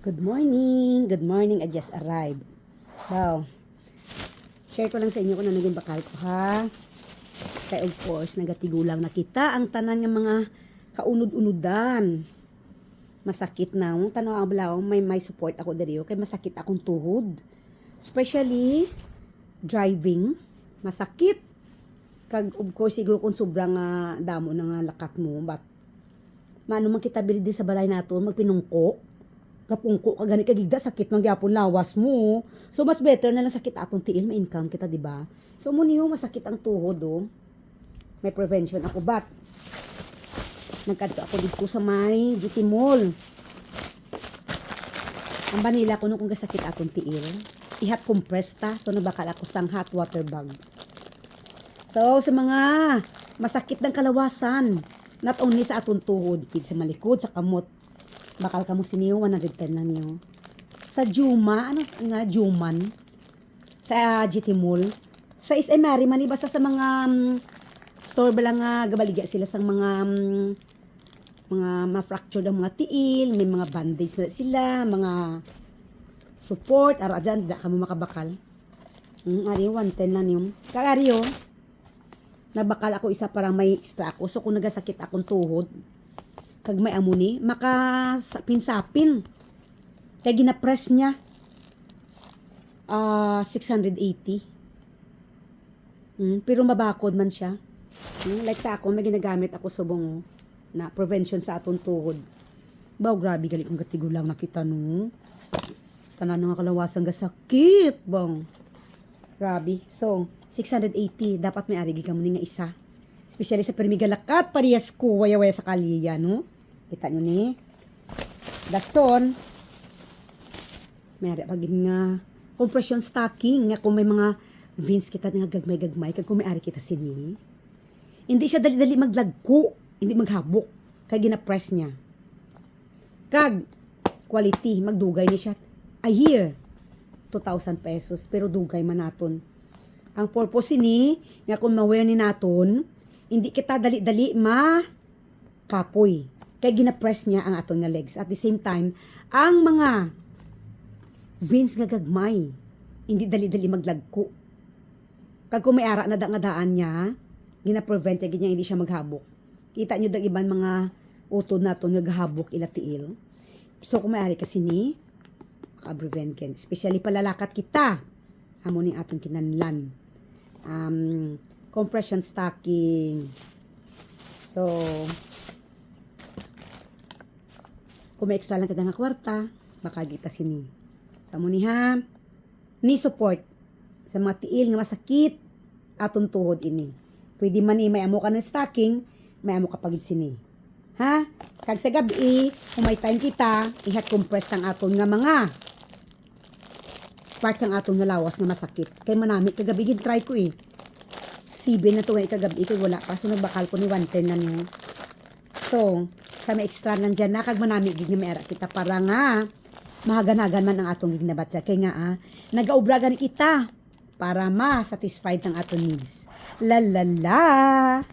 Good morning! Good morning! I just arrived. Wow. Share ko lang sa inyo kung ano naging bakal ko, ha? Kaya of course, nagatigulang na kita ang tanan ng mga kaunod-unudan. Masakit na. Ang tanaw ang balaw, may may support ako diri kay masakit akong tuhod. Especially, driving. Masakit. Kag, of course, siguro kung sobrang nga damo na lakat mo, but Mano man kita bilid sa balay nato, magpinungko. Kapungko ka gani kagigda sakit man gyapon lawas mo. So mas better na lang sakit atong tiil may income kita, di ba? So mo niyo masakit ang tuhod oh. May prevention ako but nagkadto ako dito sa may GT Mall. Ang banila ko nung kung gasakit atong tiil, ihat compress ta. So nabakal ako sang hot water bag. So sa mga masakit ng kalawasan, not only sa atong tuhod, kid sa malikod, sa kamot, bakal kamo siniyo 110 lang niyo. Sa Juma, ano nga Juman? Sa GT Mall. Sa SM man basta sa mga mm, store ba lang nga gabaligya sila sa mga mm, mga ma-fracture ng mga tiil, may mga bandage na sila, mga support, ara dyan, da kamo makabakal. Mm, ari 110 lang yun. Kagari yun, nabakal ako isa parang may extra ako. So kung nagasakit akong tuhod, kag may amuni, maka sapin-sapin. Kaya ginapress niya. Ah, 680. Mm, pero mabakod man siya. Mm, like sa ako, may ginagamit ako subong na prevention sa atong tuhod. Baw, grabe gali kong gatigulang nakita no. Tanan nga kalawasan ga sakit, bang. Grabe. So, 680. Dapat may arigi ka muna nga isa. Especially sa permigalakat, parehas ko, waya-waya sa kaliya, no? Kita nyo ni. Dason, may ari pagin nga compression stocking nga kung may mga veins kita nga gagmay-gagmay kag kung may ari kita sini. Hindi siya dali-dali maglagko, hindi maghabok. Kaya gina-press niya. Kag quality, magdugay ni siya. A year, 2,000 pesos, pero dugay man naton. Ang purpose ni, nga kung ma-wear ni naton, hindi kita dali-dali ma kapoy. Kaya gina-press niya ang aton nga legs. At the same time, ang mga veins nga gagmay, hindi dali-dali maglagko. Kag kung may ara na da nga daan niya, gina-prevent niya hindi siya maghabok. Kita niyo dag iban mga utod naton nga gahabok ila tiil. So kung may ari kasi ni, maka-prevent ken. Especially palalakat kita. Amo ning aton kinanlan. Um, compression stocking. So, kung may extra lang kita nga kwarta, baka kita sini. Sa mo ni support sa mga tiil nga masakit aton tuhod ini. Pwede man ni may amo ka ng stocking, may amo ka pagid sini. Ha? Kag sa gabi, kung may time kita, ihat compress ang aton nga mga parts ang atong nalawas nga masakit. Kay manami kagabi gid try ko eh. Sibe na to nga kagabi kay wala pa so nagbakal ko ni 110 na niyo. So, sa may extra nandyan na kag manami gid nga may ara kita para nga mahaganagan man ang atong gignabatya kay nga ah, nagaubra gani kita para ma-satisfied ang atong needs. La la la!